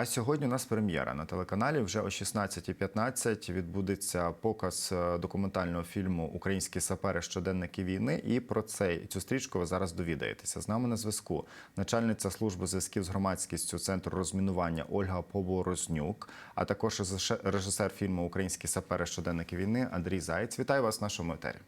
А сьогодні у нас прем'єра на телеканалі. Вже о 16.15 відбудеться показ е, документального фільму Українські сапери щоденники війни. І про цей цю стрічку ви зараз довідаєтеся. З нами на зв'язку начальниця служби зв'язків з громадськістю центру розмінування Ольга Поборознюк, а також режисе- режисер фільму Українські сапери щоденники війни Андрій Заєць. Вітаю вас в нашому етері.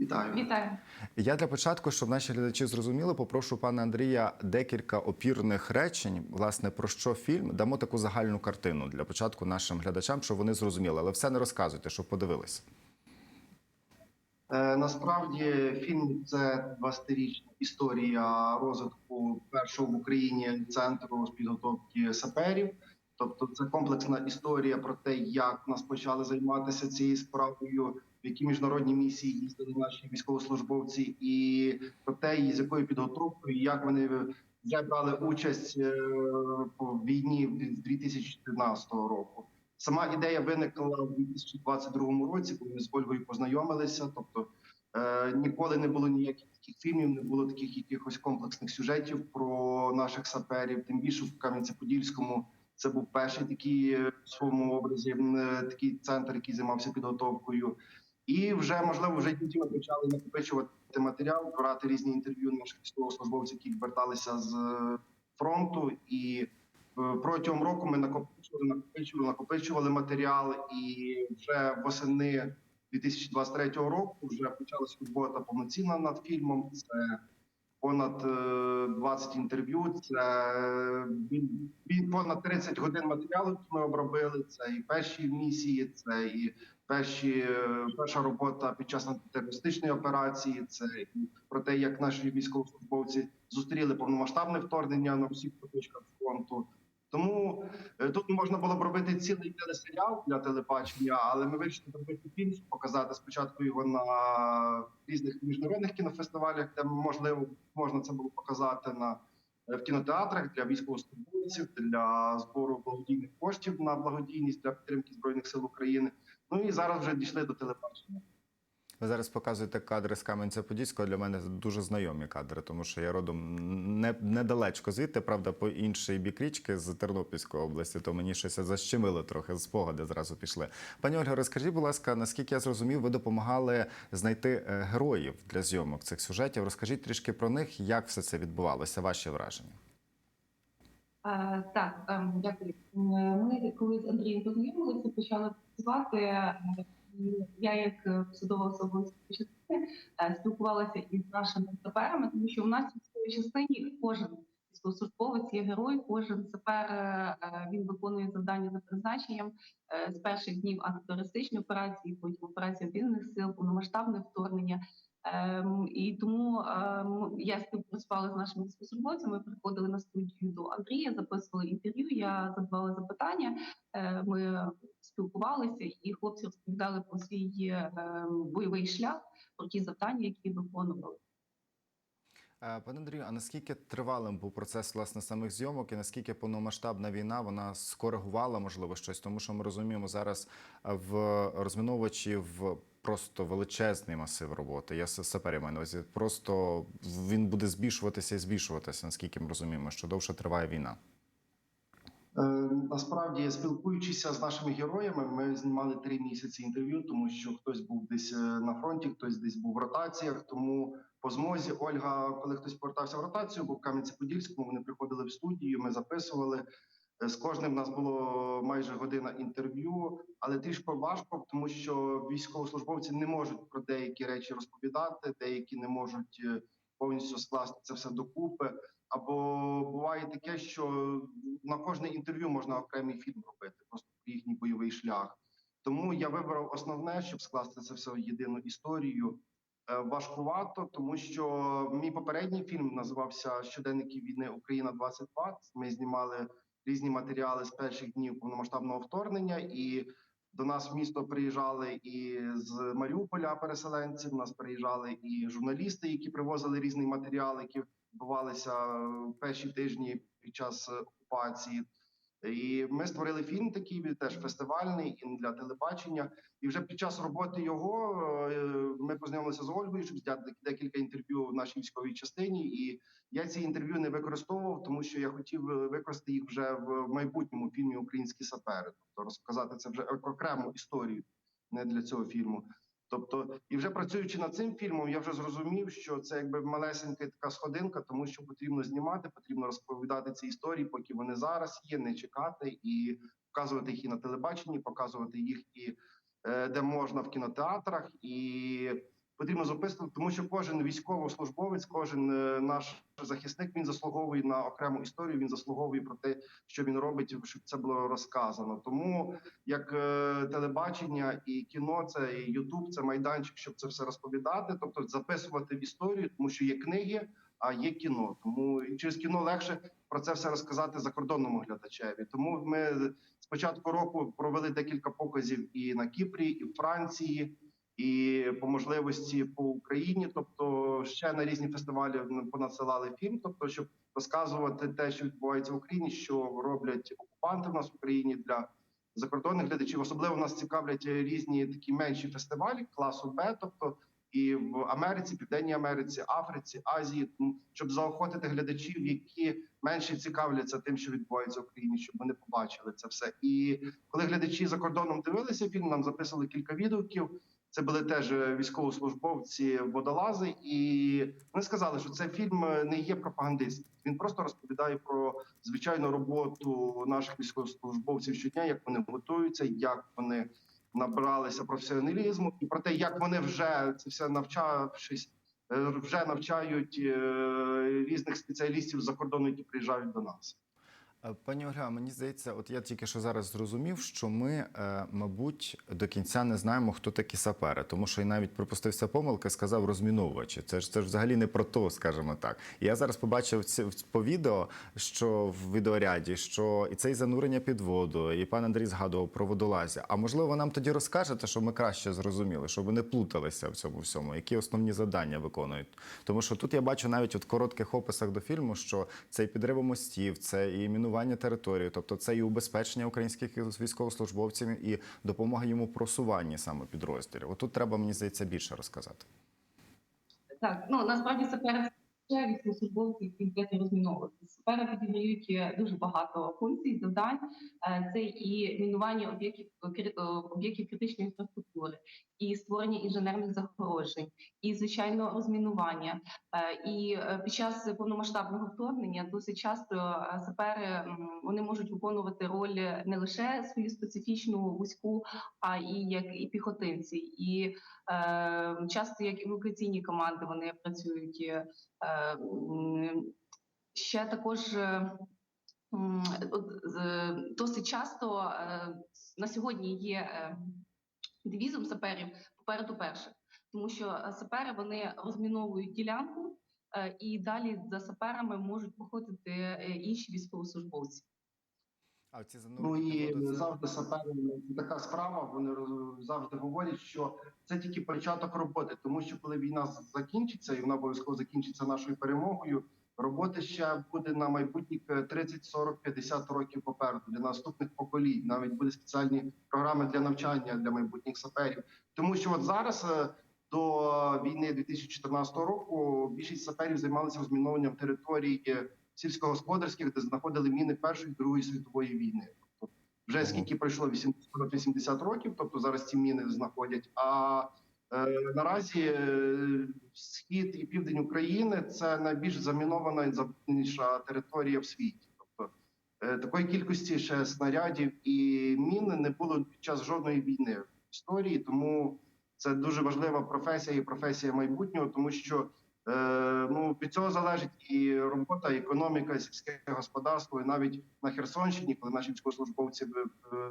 Вітаю. Вітаю. Я для початку, щоб наші глядачі зрозуміли, попрошу пана Андрія декілька опірних речень. Власне, про що фільм дамо таку загальну картину для початку нашим глядачам, щоб вони зрозуміли, але все не розказуйте, щоб подивилися. Е, насправді фільм це 20-річна історія розвитку першого в Україні центру з підготовки саперів. Тобто, це комплексна історія про те, як нас почали займатися цією справою, в які міжнародні місії їздили наші військовослужбовці, і про те, з якою підготовкою, як вони вже брали участь е, по війні з 2014 року. Сама ідея виникла у 2022 році, коли ми з Ольгою познайомилися. Тобто е, ніколи не було ніяких таких фільмів, не було таких якихось комплексних сюжетів про наших саперів. Тим більше в Кам'янці-Подільському це був перший такий е, в своєму образі е, такий центр, який займався підготовкою. І вже можливо вже діти ми почали накопичувати матеріал, брати різні інтерв'ю наших військовослужбовців, які верталися з е, фронту і. Е, Протягом року ми накопичували, накопичували, накопичували матеріал, і вже восени 2023 року вже почалася робота повноцінна над фільмом. Це понад е, 20 інтерв'ю. Це понад 30 годин матеріалу, які ми обробили. Це і перші місії, це і перші е, перша робота під час антитерористичної операції. Це про те, як наші військовослужбовці зустріли повномасштабне вторгнення на всіх точках фронту. Тому е, тут можна було б робити цілий телесеріал для телебачення, але ми вирішили зробити фільм, показати спочатку його на різних міжнародних кінофестивалях, де можливо можна це було показати на в кінотеатрах для військовослужбовців, для збору благодійних коштів на благодійність для підтримки збройних сил України. Ну і зараз вже дійшли до телебачення. Ви зараз показуєте кадри з Кам'янця-Подільського. Для мене дуже знайомі кадри, тому що я родом не, недалечко звідти, правда, по інший бік річки з Тернопільської області, то мені щось защемило трохи, спогади зразу пішли. Пані Ольга, розкажіть, будь ласка, наскільки я зрозумів, ви допомагали знайти е, героїв для зйомок цих сюжетів. Розкажіть трішки про них, як все це відбувалося, ваші враження. Е, Так, ем, дякую. Ми коли з Андрієм познайомилися, почали працювати. Е, Я, як судова посадова особа частини, е, спілкувалася із нашими саперами, тому що у нас в частині кожен військовослужбовець є герой, кожен сапер е, е, він виконує завдання за призначенням е, з перших днів антитерористичної операції, потім операції об'єднаних сил, повномасштабне вторгнення. Ем, і тому ем, я співпрацювала з нашими військовослужбовцями, приходили на студію до Андрія, записували інтерв'ю. Я задавала запитання. е, Ми спілкувалися, і хлопці розповідали про свій е, бойовий шлях, про ті завдання, які виконували. Е, Пане Андрію, а наскільки тривалим був процес власне самих зйомок, і наскільки повномасштабна війна вона скоригувала можливо щось, тому що ми розуміємо зараз е, в розміновувачів просто величезний масив роботи. Я саперів маю на увазі. Просто він буде збільшуватися і збільшуватися, наскільки ми розуміємо, що довше триває війна. Е, Насправді, спілкуючися з нашими героями, ми знімали три місяці інтерв'ю, тому що хтось був десь на фронті, хтось десь був в ротаціях. Тому по змозі Ольга, коли хтось повертався в ротацію, був в Кам'янці-Подільському. Вони приходили в студію, ми записували. Е, З кожним в нас було майже година інтерв'ю, але трішки важко, тому що військовослужбовці не можуть про деякі речі розповідати, деякі не можуть е, повністю скласти це все докупи. Або буває таке, що на кожне інтерв'ю можна окремий фільм робити, просто про їхній бойовий шлях. Тому я вибрав основне, щоб скласти це все в єдину історію. Е, Важкувато, тому що мій попередній фільм називався Щоденники війни Україна 2020 Ми знімали різні матеріали з перших днів повномасштабного вторгнення, і до нас в місто приїжджали і з Маріуполя переселенці. Нас приїжджали і журналісти, які привозили різний матеріал, які відбувалися перші тижні під час е, окупації. І ми створили фільм такий теж фестивальний і для телебачення. І вже під час роботи його е, ми познайомилися з Ольгою, щоб взяти декілька інтерв'ю в нашій військовій частині. І я ці інтерв'ю не використовував, тому що я хотів е, використати їх вже в майбутньому фільмі Українські сапери, тобто розказати це вже окрему історію, не для цього фільму. Тобто, і вже працюючи над цим фільмом, я вже зрозумів, що це якби малесенька така сходинка, тому що потрібно знімати, потрібно розповідати ці історії, поки вони зараз є, не чекати і показувати їх і на телебаченні, показувати їх і е, де можна в кінотеатрах, і потрібно записувати, тому що кожен військовослужбовець, кожен е, наш захисник він заслуговує на окрему історію. Він заслуговує про те, що він робить, щоб це було розказано. Тому як е, телебачення і кіно, це і Ютуб, це майданчик, щоб це все розповідати, тобто записувати в історію, тому що є книги, а є кіно. Тому і через кіно легше про це все розказати закордонному глядачеві. Тому ми з початку року провели декілька показів і на Кіпрі, і в Франції. І по можливості по Україні, тобто ще на різні фестивалі понадсилали фільм, тобто щоб розказувати те, що відбувається в Україні, що роблять окупанти в нас в Україні для закордонних глядачів. Особливо нас цікавлять різні такі менші фестивалі класу Б, тобто і в Америці, Південній Америці, Африці, Азії, щоб заохотити глядачів, які менше цікавляться тим, що відбувається в Україні, щоб вони побачили це все. І коли глядачі за кордоном дивилися фільм, нам записували кілька відгуків. Це були теж е, військовослужбовці водолази, і вони сказали, що цей фільм е, не є пропагандистським. Він просто розповідає про звичайну роботу наших військовослужбовців щодня, як вони готуються, як вони набралися професіоналізму, і про те, як вони вже це все навчавшись, е, вже навчають різних спеціалістів за кордону, які приїжджають до нас. Е, Пані Ольга, мені здається, от я тільки що зараз зрозумів, що ми, е, мабуть, до кінця не знаємо, хто такі сапери, тому що і навіть припустився помилки, сказав розміновувачі. Це ж це ж взагалі не про то, скажімо так. Я зараз побачив по відео, що в відеоряді, що і це і занурення під воду, і пан Андрій згадував про водолазі. А можливо, нам тоді розкажете, щоб ми краще зрозуміли, щоб не плуталися в цьому всьому, які основні завдання виконують. Тому що тут я бачу навіть от в коротких описах до фільму, що це і підриви мостів, це і мінування території, тобто це і убезпечення українських військовослужбовців, і допомога йому просуванні саме підрозділів. Отут тут треба мені здається більше розказати. Так, ну насправді сапери це військовослужбовці, які йдуть розміновувати. Сапери підіграють е, дуже багато функцій, завдань. Е, Це і мінування об'єктів е, об'єктів критичної інфраструктури, і створення інженерних загороджень, і звичайно розмінування. І під час повномасштабного вторгнення досить часто сапери вони можуть виконувати роль не лише свою специфічну вузьку, а і як і піхотинці. І часто як евакуаційні команди вони працюють. Е, ще також е, досить часто е, на сьогодні є девізом саперів попереду перше, тому що сапери вони розміновують ділянку. І далі за саперами можуть походити інші військовослужбовці. А ці Ну і завжди сапери така справа. Вони завжди говорять, що це тільки початок роботи, тому що коли війна закінчиться, і вона обов'язково закінчиться нашою перемогою. Роботи ще буде на майбутніх е, 30, 40, 50 років попереду для наступних поколінь. Навіть буде спеціальні програми для навчання для майбутніх саперів. Тому що от зараз е, до війни 2014 року більшість саперів займалися розмінованням територій е, сільськогосподарських, де знаходили міни Першої Другої світової війни. Тобто вже скільки пройшло 80 років, тобто зараз ці міни знаходять. А е, наразі е, схід і південь України це найбільш замінована і забрудненіша територія в світі. Тобто е, такої кількості ще снарядів і мін не було під час жодної війни в історії, тому це дуже важлива професія і професія майбутнього, тому що ну від цього залежить і робота, і економіка, і сільське господарство. І навіть на Херсонщині, коли наші військовослужбовці е,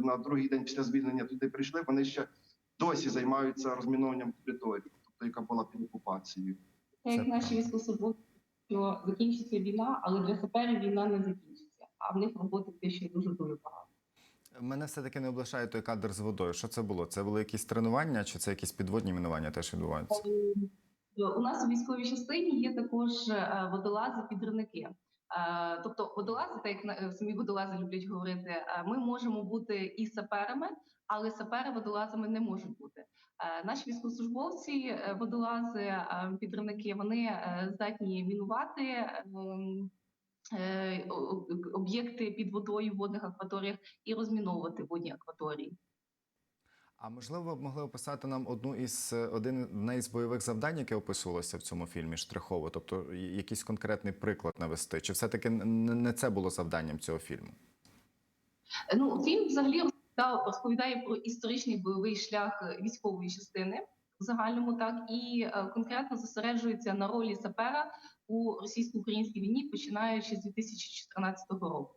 на другий день після звільнення туди прийшли, вони ще досі займаються розмінованням території, тобто яка була під окупацією. Це як наші військовослужбовці, що закінчиться війна, але для саперів війна не закінчиться. А в них роботи ще дуже дуже багато. Мене все-таки не облишає той кадр з водою. Що це було? Це були якісь тренування, чи це якісь підводні мінування теж відбуваються? У нас у військовій частині є також е, водолази-підривники. Е, Тобто, водолази, так як самі водолази люблять говорити, е, ми можемо бути і саперами, але сапери водолазами не можуть бути. Е, Наші військовослужбовці, е, водолази, е, підривники, вони е, здатні мінувати. ем, е, Об'єкти під водою в водних акваторіях і розміновувати водні акваторії. А можливо, ви могли описати нам одну із е, один із бойових завдань, яке описувалося в цьому фільмі штрихово, тобто якийсь конкретний приклад навести, чи все-таки не це було завданням цього фільму? Ну, фільм взагалі розповідає про історичний бойовий шлях е, військової частини в загальному, так і е, конкретно зосереджується на ролі сапера у російсько-українській війні, починаючи з 2014 року.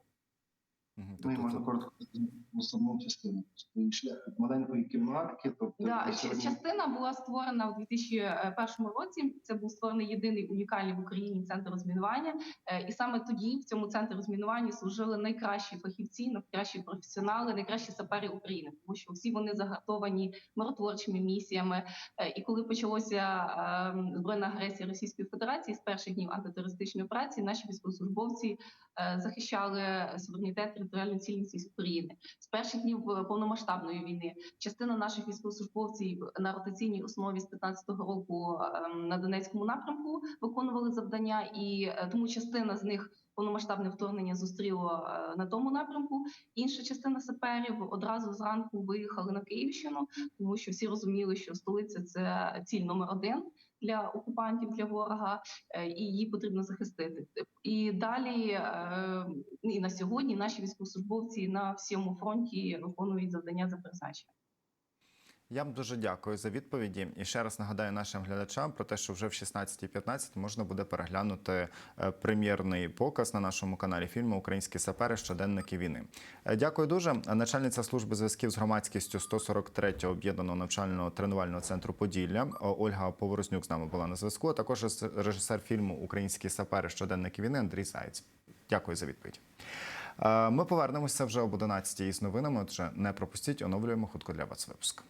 Мгм, Ну і тобто можна коротко про частину. Шлях від маленької кімнатки, тобто Да, сьогодні- частина була створена у 2001 році. Це був створений єдиний унікальний в Україні центр розмінування. Е, І саме тоді в цьому центрі розмінування служили найкращі фахівці, найкращі професіонали, найкращі сапери України, тому що всі вони загартовані миротворчими місіями. Е, І коли почалося е, збройна агресія Російської Федерації з перших днів антитерористичної операції, наші військовослужбовці захищали суверенітет територіальну цілісність України з перших днів е, повномасштабної війни. Частина наших військовослужбовців на ротаційній основі з 15-го року ем, на Донецькому напрямку виконували завдання, і е, тому частина з них повномасштабне вторгнення зустріло е, на тому напрямку. Інша частина саперів одразу зранку виїхали на Київщину, тому що всі розуміли, що столиця це ціль номер один для окупантів для ворога, е, і її потрібно захистити. І далі е, і на сьогодні наші військовослужбовці на всьому фронті виконують завдання за призначенням. Я вам дуже дякую за відповіді. І ще раз нагадаю нашим глядачам про те, що вже в 16.15 можна буде переглянути е, прем'єрний показ на нашому каналі фільму Українські сапери щоденники війни. Е, Дякую дуже. Начальниця служби зв'язків з громадськістю 143-го об'єднаного навчального тренувального центру Поділля Ольга Поворознюк з нами була на зв'язку. а Також режисер фільму Українські сапери щоденники війни Андрій Заєць. Дякую за відповідь. Е, Ми повернемося вже об 11 із новинами. Отже, не пропустіть, оновлюємо хутко для вас випуск.